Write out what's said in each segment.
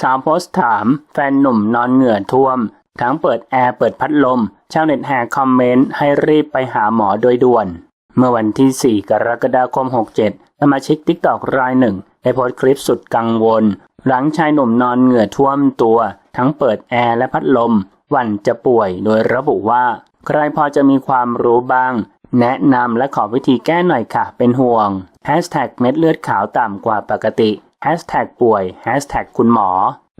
สาวโพสต์ถาม แฟนหนุ่มนอนเหงื่อท่วม ทั้งเปิดแอร์เปิดพัดลม ชาวเน็ตแห่คอมเมนต์ให้รีบไปหาหมอโดยด่วน เมื่อวันที่ 4 กรกฎาคม 67 สมาชิกติ๊กตอกรายหนึ่งได้โพสต์คลิปสุดกังวล หลังชายหนุ่มนอนเหงื่อท่วมตัว ทั้งเปิดแอร์และพัดลม วันจะป่วยโดยระบุว่า ใครพอจะมีความรู้บ้าง แนะนำและขอวิธีแก้หน่อยค่ะ เป็นห่วง Hashtag เม็ดเลือดขาวต่ำกว่าปกติ Hashtag ป่วย Hashtag คุณหมอ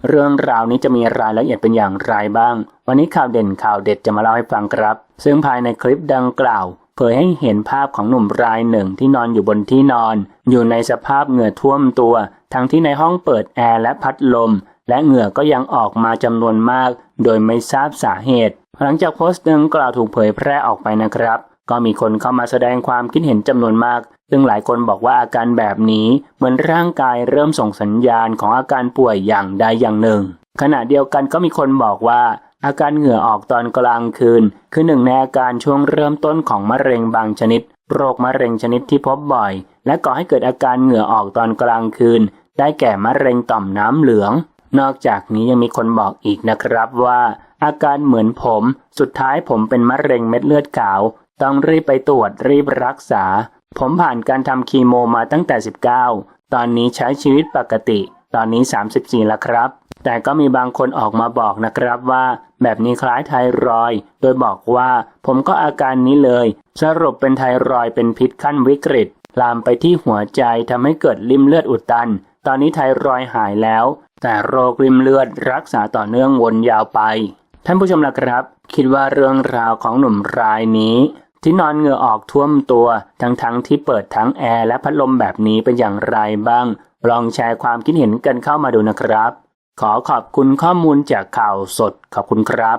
เรื่องราวนี้จะมีรายละเอียดเป็นอย่างไรบ้าง วันนี้ข่าวเด่นข่าวเด็ดจะมาเล่าให้ฟังครับ ซึ่งภายในคลิปดังกล่าว เผยให้เห็นภาพของหนุ่มรายหนึ่งที่นอนอยู่บนที่นอน อยู่ในสภาพเหงื่อท่วมตัว ทั้งที่ในห้องเปิดแอร์และพัดลม และเหงื่อก็ยังออกมาจำนวนมาก โดยไม่ทราบสาเหตุ หลังจากโพสต์ดังกล่าวถูกเผยแพร่ออกไปนะครับ ก็มีคนเข้ามาแสดงความคิดเห็นจำนวนมาก ซึ่งหลายคนบอกว่าอาการแบบนี้เหมือนร่างกายเริ่มส่งสัญญาณของอาการป่วยอย่างใดอย่างหนึ่ง ขณะเดียวกันก็มีคนบอกว่า อาการเหงื่อออกตอนกลางคืน คือหนึ่งในอาการช่วงเริ่มต้นของมะเร็งบางชนิด โรคมะเร็งชนิดที่พบบ่อย และก่อให้เกิดอาการเหงื่อออกตอนกลางคืน ได้แก่มะเร็งต่อมน้ำเหลือง นอกจากนี้ยังมีคนบอกอีกนะครับว่าอาการเหมือนผม สุดท้ายผมเป็นมะเร็งเม็ดเลือดขาว ต้องรีบไปตรวจรีบรักษา ผมผ่านการทำคีโมมาตั้งแต่ 19 ตอนนี้ใช้ชีวิตปกติ ตอนนี้ 34 แล้วครับ แต่ก็มีบางคนออกมาบอกนะครับว่า แบบนี้คล้ายไทรอยด์โดยบอกว่าผมก็อาการนี้เลย สรุปเป็นไทรอยเป็นพิษขั้นวิกฤต ลามไปที่หัวใจทำให้เกิดริ่มเลือดอุดตัน ตอนนี้ไทรอยหายแล้ว แต่โรคริ่มเลือดรักษาต่อเนื่องวนยาวไป ท่านผู้ชมล่ะครับ คิดว่าเรื่องราวของหนุ่มรายนี้ ที่นอนเหงื่อออกท่วมตัว ทั้งๆทที่เปิดทั้งแอร์และพัดลมแบบนี้เป็นอย่างไรบ้าง ลองแชร์ความคิดเห็นกันเข้ามาดูนะครับ ขอขอบคุณข้อมูลจากข่าวสดขอบคุณครับ